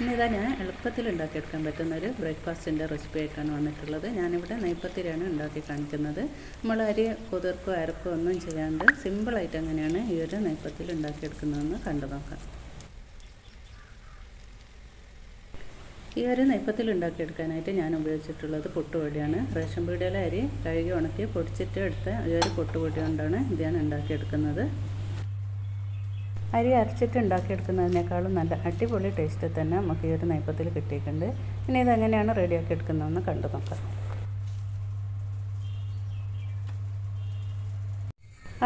ഇനി ഇതാ ഞാൻ എളുപ്പത്തിൽ ഉണ്ടാക്കിയെടുക്കാൻ പറ്റുന്ന ഒരു ബ്രേക്ക്ഫാസ്റ്റിന്റെ റെസിപ്പി ആയിട്ടാണ് വന്നിട്ടുള്ളത്. ഞാനിവിടെ നെയ്പ്പത്തിരിയാണ് ഉണ്ടാക്കി കാണിക്കുന്നത്. നമ്മൾ അരി കുതിർക്കോ അരക്കോ ഒന്നും ചെയ്യാണ്ട് സിമ്പിളായിട്ട് എങ്ങനെയാണ് ഈ ഒരു നെയ്പ്പത്തിൽ ഉണ്ടാക്കിയെടുക്കുന്നതെന്ന് കണ്ടു നോക്കാം. ഈ ഒരു നെയ്പ്പത്തിൽ ഉണ്ടാക്കിയെടുക്കാനായിട്ട് ഞാൻ ഉപയോഗിച്ചിട്ടുള്ളത് പൊട്ടുപൊടിയാണ്. റേഷൻ പീടികയിലെ അരി കഴുകി ഉണക്കി പൊടിച്ചിട്ട് എടുത്ത ഈ ഒരു പൊട്ടുപൊടി കൊണ്ടാണ് ഇത് ഞാൻ ഉണ്ടാക്കിയെടുക്കുന്നത്. അരി അരച്ചിട്ട് ഉണ്ടാക്കിയെടുക്കുന്നതിനേക്കാളും നല്ല അടിപൊളി ടേസ്റ്റ് തന്നെ നമുക്ക് ഈ ഒരു നെയ്പ്പത്തിൽ കിട്ടിയിട്ടുണ്ട്. ഇനി ഇതെങ്ങനെയാണ് റെഡിയാക്കി എടുക്കുന്നതെന്ന് കണ്ടു നോക്കാം.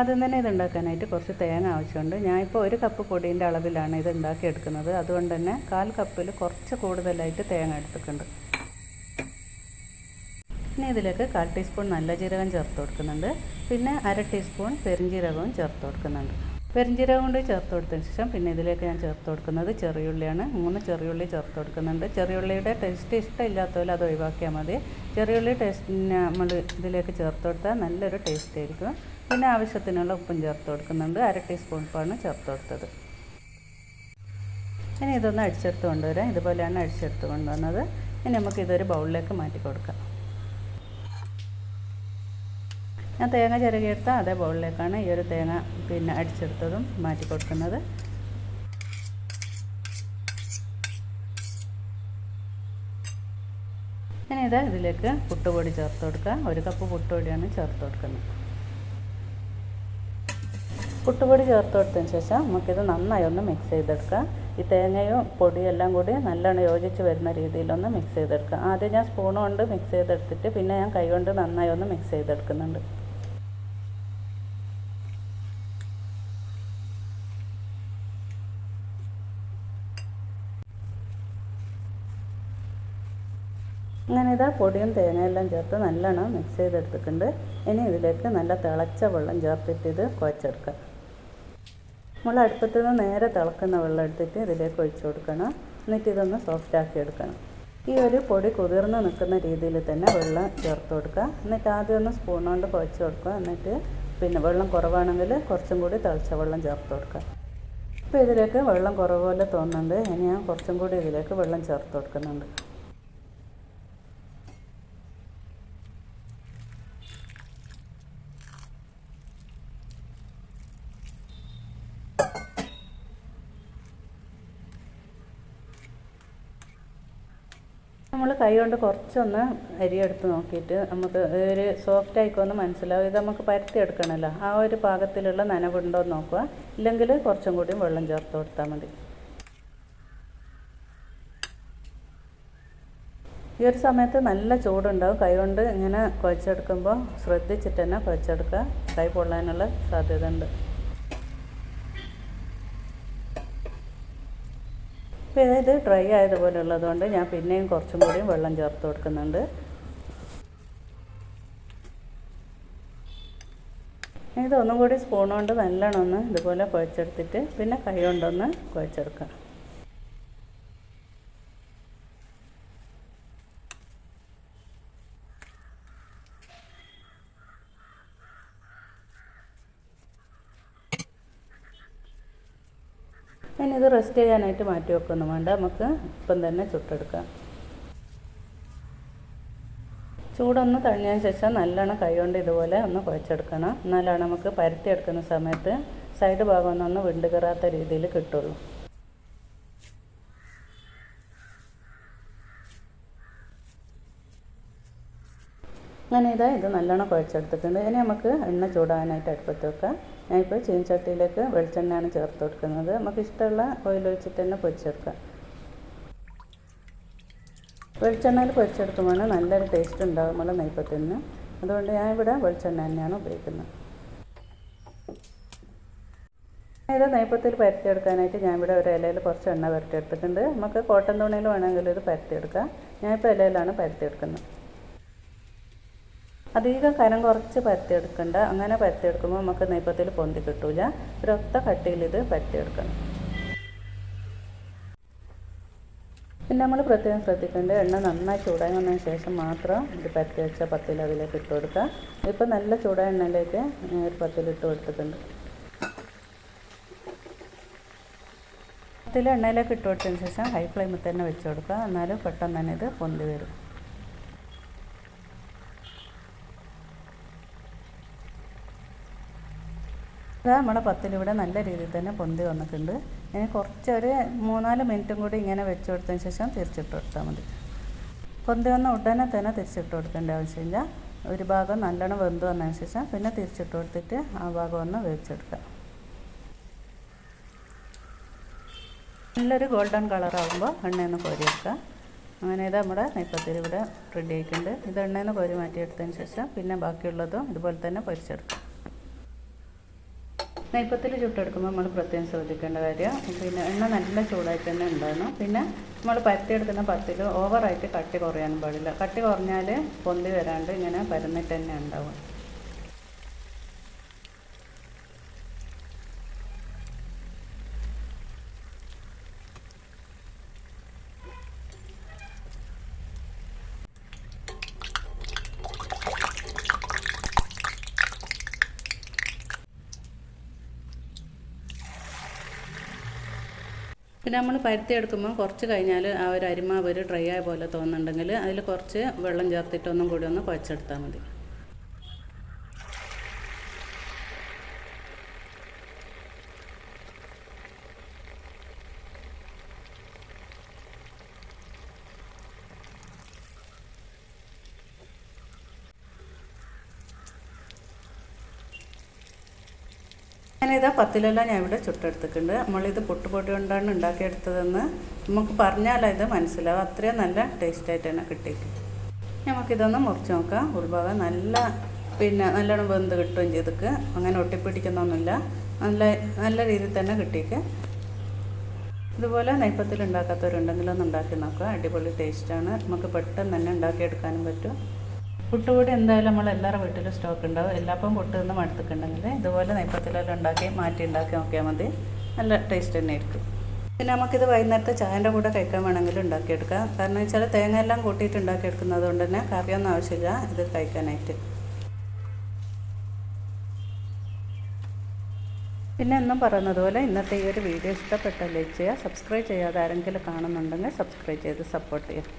ആദ്യം തന്നെ ഇത് ഉണ്ടാക്കാനായിട്ട് കുറച്ച് തേങ്ങ ആവശ്യമുണ്ട്. ഞാനിപ്പോൾ ഒരു കപ്പ് പൊടീന്റെ അളവിലാണ് ഇത് ഉണ്ടാക്കിയെടുക്കുന്നത്. അതുകൊണ്ട് തന്നെ കാൽ കപ്പിൽ കുറച്ച് കൂടുതലായിട്ട് തേങ്ങ എടുത്തിട്ടുണ്ട്. പിന്നെ ഇതിലേക്ക് കാൽ ടീസ്പൂൺ നല്ല ജീരകം ചേർത്ത് കൊടുക്കുന്നുണ്ട്. പിന്നെ അര ടീസ്പൂൺ പെരിഞ്ജീരകവും ചേർത്ത് കൊടുക്കുന്നുണ്ട്. പെരിഞ്ജീരകം കൊണ്ട് ചേർത്ത് കൊടുത്തതിന് ശേഷം പിന്നെ ഇതിലേക്ക് ഞാൻ ചേർത്ത് കൊടുക്കുന്നത് ചെറിയുള്ളിയാണ്. മൂന്ന് ചെറിയുള്ളി ചേർത്ത് കൊടുക്കുന്നുണ്ട്. ചെറിയുള്ളിയുടെ ടേസ്റ്റ് ഇഷ്ടമില്ലാത്തവരെ അത് ഒഴിവാക്കിയാൽ മതി. ചെറിയുള്ളി ടേസ്റ്റ് നമ്മൾ ഇതിലേക്ക് ചേർത്ത് കൊടുത്താൽ നല്ലൊരു ടേസ്റ്റ് ആയിരിക്കും. പിന്നെ ആവശ്യത്തിനുള്ള ഉപ്പും ചേർത്ത് കൊടുക്കുന്നുണ്ട്. അര ടീസ്പൂൺ ഉപ്പാണ് ചേർത്ത് കൊടുത്തത്. ഇനി ഇതൊന്ന് അടിച്ചെടുത്ത് കൊണ്ടുവരാം. ഇതുപോലെയാണ് അടിച്ചെടുത്ത് കൊണ്ടുവന്നത്. ഇനി നമുക്ക് ഇതൊരു ബൗളിലേക്ക് മാറ്റി കൊടുക്കാം. ഞാൻ തേങ്ങ ചിരകിയെടുത്ത അതേ ബൗളിലേക്കാണ് ഈ ഒരു തേങ്ങ പിന്നെ അടിച്ചെടുത്തതും മാറ്റി കൊടുക്കുന്നത്. ഇനി ഇത് ഇതിലേക്ക് പുട്ടുപൊടി ചേർത്ത് കൊടുക്കുക. ഒരു കപ്പ് പുട്ടുപൊടിയാണ് ചേർത്ത് കൊടുക്കുന്നത്. പുട്ടുപൊടി ചേർത്ത് കൊടുത്തതിന് ശേഷം നമുക്കിത് നന്നായി ഒന്ന് മിക്സ് ചെയ്തെടുക്കാം ഈ തേങ്ങയും പൊടിയും എല്ലാം കൂടി നല്ലോണം യോജിച്ച് വരുന്ന രീതിയിലൊന്ന് മിക്സ് ചെയ്തെടുക്കാം ആദ്യം ഞാൻ സ്പൂൺ കൊണ്ട് മിക്സ് ചെയ്തെടുത്തിട്ട് പിന്നെ ഞാൻ കൈ കൊണ്ട് നന്നായി ഒന്ന് മിക്സ് ചെയ്തെടുക്കുന്നുണ്ട്. അങ്ങനെ ഇതാ പൊടിയും തേങ്ങയെല്ലാം ചേർത്ത് നല്ലോണം മിക്സ് ചെയ്തെടുത്തിട്ടുണ്ട്. ഇനി ഇതിലേക്ക് നല്ല തിളച്ച വെള്ളം ചേർത്തിട്ട് ഇത് കുഴച്ചെടുക്കുക. നമ്മൾ അടുപ്പത്ത് നിന്ന് നേരെ തിളക്കുന്ന വെള്ളം എടുത്തിട്ട് ഇതിലേക്ക് ഒഴിച്ചു കൊടുക്കണം. എന്നിട്ട് ഇതൊന്ന് സോഫ്റ്റ് ആക്കി എടുക്കണം. ഈ ഒരു പൊടി കുതിർന്ന് നിൽക്കുന്ന രീതിയിൽ തന്നെ വെള്ളം ചേർത്ത് കൊടുക്കുക. എന്നിട്ട് ആദ്യം ഒന്ന് സ്പൂൺ കൊണ്ട് കുഴച്ച് കൊടുക്കുക. എന്നിട്ട് പിന്നെ വെള്ളം കുറവാണെങ്കിൽ കുറച്ചും കൂടി തിളച്ച വെള്ളം ചേർത്ത് കൊടുക്കുക. ഇപ്പോൾ ഇതിലേക്ക് വെള്ളം കുറവ് പോലെ തോന്നുന്നുണ്ട്. ഇനി ഞാൻ കുറച്ചും കൂടി ഇതിലേക്ക് വെള്ളം ചേർത്ത് കൊടുക്കുന്നുണ്ട്. നമ്മൾ കൈ കൊണ്ട് കുറച്ചൊന്ന് അരി എടുത്ത് നോക്കിയിട്ട് നമുക്ക് ഒരു സോഫ്റ്റ് ആയിക്കോന്ന് മനസ്സിലാവും. ഇത് നമുക്ക് പരത്തി എടുക്കണമല്ലോ ആ ഒരു പാകത്തിലുള്ള നനവുണ്ടോ എന്ന് നോക്കുക. ഇല്ലെങ്കിൽ കുറച്ചും കൂടി വെള്ളം ചേർത്ത് കൊടുത്താൽ മതി. ഈ ഒരു സമയത്ത് നല്ല ചൂടുണ്ടാവും. കൈ കൊണ്ട് ഇങ്ങനെ കുഴച്ചെടുക്കുമ്പോൾ ശ്രദ്ധിച്ചിട്ട് തന്നെ കുഴച്ചെടുക്കുക. കൈ പൊള്ളാനുള്ള സാധ്യത ഉണ്ട് ഇപ്പോൾ ഇത് ഡ്രൈ ആയതുപോലെ ഉള്ളതുകൊണ്ട് ഞാൻ പിന്നെയും കുറച്ചും കൂടിയും വെള്ളം ചേർത്ത് കൊടുക്കുന്നുണ്ട്. ഇതൊന്നും കൂടി സ്പൂൺ കൊണ്ട് നല്ലോണം ഒന്ന് ഇതുപോലെ കുഴച്ചെടുത്തിട്ട് പിന്നെ കൈ കൊണ്ടൊന്ന് കുഴച്ചെടുക്കാം. ഇനി ഇത് റെസ്റ്റ് ചെയ്യാനായിട്ട് മാറ്റി വെക്കൊന്നും. വേണ്ട നമുക്ക് ഇപ്പം തന്നെ ചുട്ടെടുക്കാം. ചൂടൊന്ന് തണിഞ്ഞതിന് ശേഷം നല്ലോണം കൈകൊണ്ട് ഇതുപോലെ ഒന്ന് കുഴച്ചെടുക്കണം. എന്നാലാണ് നമുക്ക് പരത്തിയെടുക്കുന്ന സമയത്ത് സൈഡ് ഭാഗം ഒന്നൊന്ന് വിണ്ട് കയറാത്ത രീതിയിൽ കിട്ടുള്ളൂ. അങ്ങനെ ഇതാ ഇത് നല്ലോണം കുഴച്ചെടുത്തിട്ടുണ്ട്. ഇനി നമുക്ക് എണ്ണ ചൂടാകാനായിട്ട് അടുപ്പത്ത് വെക്കാം. ഞാനിപ്പോൾ ചീനച്ചട്ടിയിലേക്ക് വെളിച്ചെണ്ണയാണ് ചേർത്ത് കൊടുക്കുന്നത്. നമുക്ക് ഇഷ്ടമുള്ള ഓയിൽ ഒഴിച്ചിട്ട് തന്നെ പൊരിച്ചെടുക്കാം. വെളിച്ചെണ്ണയിൽ പൊരിച്ചെടുക്കുമ്പോൾ നല്ലൊരു ടേസ്റ്റ് ഉണ്ടാകും നമ്മൾ നെയ്പ്പത്തിന് അതുകൊണ്ട് ഞാനിവിടെ വെളിച്ചെണ്ണ തന്നെയാണ് ഉപയോഗിക്കുന്നത്. ഇത് നെയ്പ്പത്തിൽ പരത്തിയെടുക്കാനായിട്ട് ഞാനിവിടെ ഒരു ഇലയിൽ കുറച്ച് എണ്ണ പരത്തിയെടുത്തിട്ടുണ്ട്. നമുക്ക് കോട്ടൻ തുണിയിൽ വേണമെങ്കിൽ ഇത് പരത്തിയെടുക്കാം. ഞാനിപ്പോൾ ഇലയിലാണ് പരത്തിയെടുക്കുന്നത്. അധികം കനം കുറച്ച് പരത്തിയെടുക്കണ്ട. അങ്ങനെ പരത്തിയെടുക്കുമ്പോൾ നമുക്ക് നെയ്പ്പത്തിൽ പൊന്തി കിട്ടൂല. ഒരൊത്ത കട്ടിയിൽ ഇത് പരത്തിയെടുക്കണം. പിന്നെ നമ്മൾ പ്രത്യേകം ശ്രദ്ധിക്കേണ്ടത് എണ്ണ നന്നായി ചൂടായി വന്നതിന് ശേഷം മാത്രം ഇത് പരത്തി വെച്ച പത്തിൽ അതിലേക്ക് ഇട്ട് കൊടുക്കുക. ഇപ്പം നല്ല ചൂടായ എണ്ണയിലേക്ക് ഒരു പത്തിൽ ഇട്ട് കൊടുത്തിട്ടുണ്ട്. പത്തിൽ എണ്ണയിലേക്ക് ഇട്ട് കൊടുത്തതിന് ശേഷം ഹൈ ഫ്ലെയിമിൽ തന്നെ വെച്ച് കൊടുക്കുക. എന്നാലും പെട്ടെന്ന് തന്നെ ഇത് പൊന്തി വരും. ഇത് നമ്മുടെ പത്തിലിവിടെ നല്ല രീതിയിൽ തന്നെ പൊന്തി വന്നിട്ടുണ്ട്. ഇനി കുറച്ചൊരു മൂന്നാൽ മിനിറ്റും കൂടി ഇങ്ങനെ വെച്ച് കൊടുത്തതിന് ശേഷം തിരിച്ചിട്ട് കൊടുത്താൽ മതി. പൊന്തി വന്ന ഉടനെ തന്നെ തിരിച്ചിട്ട് കൊടുക്കേണ്ട ആവശ്യമില്ല. ഒരു ഭാഗം നല്ലോണം വെന്ത് വന്നതിന് ശേഷം പിന്നെ തിരിച്ചിട്ട് കൊടുത്തിട്ട് ആ ഭാഗം ഒന്ന് വേവിച്ചെടുക്കാം നല്ലൊരു ഗോൾഡൻ കളറാകുമ്പോൾ എണ്ണയൊന്ന് കോരി വെക്കുക അങ്ങനെ ഇത് നമ്മുടെ നെയ്പ്പത്തിരി ഇവിടെ റെഡി ആയിട്ടുണ്ട്. ഇത് എണ്ണയെന്ന് കോരി മാറ്റിയെടുത്തതിന് ശേഷം പിന്നെ ബാക്കിയുള്ളതും ഇതുപോലെ തന്നെ പൊരിച്ചെടുക്കുക. നെയ്പ്പത്തിൽ ചുട്ടെടുക്കുമ്പോൾ നമ്മൾ പ്രത്യേകം ശ്രദ്ധിക്കേണ്ട കാര്യം പിന്നെ എണ്ണ നല്ല ചൂടായിട്ട് തന്നെ ഉണ്ടാകണം പിന്നെ നമ്മൾ പരത്തിയെടുക്കുന്ന പത്തിൽ ഓവറായിട്ട് കട്ടി കുറയാനും പാടില്ല. കട്ടി കുറഞ്ഞാൽ പൊന്തി വരാണ്ട് ഇങ്ങനെ പരന്നിട്ട് തന്നെ ഉണ്ടാവും. പിന്നെ നമ്മൾ പരുത്തി എടുക്കുമ്പോൾ കുറച്ച് കഴിഞ്ഞാൽ ആ ഒരു അരിമാവ് ഒരു ഡ്രൈ ആയ പോലെ തോന്നുന്നുണ്ടെങ്കിൽ അതിൽ കുറച്ച് വെള്ളം ചേർത്തിട്ട് ഒന്നും കൂടി ഒന്ന് കുഴച്ചെടുത്താൽ മതി. ഞാനിതാ പത്തിലെല്ലാം ഞാൻ ഇവിടെ ചുട്ടെടുത്തിട്ടുണ്ട്. നമ്മളിത് പൊട്ടുപൊട്ടി കൊണ്ടാണ് ഉണ്ടാക്കിയെടുത്തതെന്ന് നമുക്ക് പറഞ്ഞാൽ ഇത് മനസ്സിലാവും അത്രയും നല്ല ടേസ്റ്റായിട്ട് തന്നെ കിട്ടിയിട്ട് നമുക്കിതൊന്ന് മുറിച്ച് നോക്കാം. ഉൾഭാഗം നല്ല പിന്നെ നല്ലോണം വെന്ത് കിട്ടുകയും ചെയ്തിക്ക് അങ്ങനെ ഒട്ടിപ്പിടിക്കുന്നൊന്നുമില്ല. നല്ല നല്ല രീതിയിൽ തന്നെ കിട്ടിയിട്ട് ഇതുപോലെ നെയ്പ്പത്തിൽ ഉണ്ടാക്കാത്തവരുണ്ടെങ്കിൽ ഉണ്ടാക്കി നോക്കുക. അടിപൊളി ടേസ്റ്റാണ് നമുക്ക് പെട്ടെന്ന് തന്നെ ഉണ്ടാക്കിയെടുക്കാനും പറ്റും. പുട്ടുപൊടി എന്തായാലും നമ്മൾ എല്ലാവരുടെ വീട്ടിലും സ്റ്റോക്ക് ഉണ്ടാവും എല്ലാപ്പം പുട്ട് നിന്ന് മടുത്തിട്ടുണ്ടെങ്കിൽ ഇതുപോലെ നെയ്പ്പത്തിലെല്ലാം ഉണ്ടാക്കി മാറ്റി ഉണ്ടാക്കി നോക്കിയാൽ മതി. നല്ല ടേസ്റ്റ് തന്നെ ആയിരിക്കും. പിന്നെ നമുക്കിത് വൈകുന്നേരത്തെ ചായന്റെ കൂടെ കഴിക്കാൻ വേണമെങ്കിൽ ഉണ്ടാക്കിയെടുക്കാം. കാരണം വെച്ചാൽ തേങ്ങ എല്ലാം കൂട്ടിയിട്ട് ഉണ്ടാക്കിയെടുക്കുന്നത് കൊണ്ട് തന്നെ കറിയൊന്നും ആവശ്യമില്ല. ഇത് കഴിക്കാനായിട്ട്. പിന്നെ എന്നും പറയുന്നത് പോലെ ഇന്നത്തെ ഈ ഒരു വീഡിയോ ഇഷ്ടപ്പെട്ട ലൈക്ക് ചെയ്യുക സബ്സ്ക്രൈബ് ചെയ്യാതെ ആരെങ്കിലും കാണുന്നുണ്ടെങ്കിൽ സബ്സ്ക്രൈബ് ചെയ്ത് സപ്പോർട്ട് ചെയ്യുക.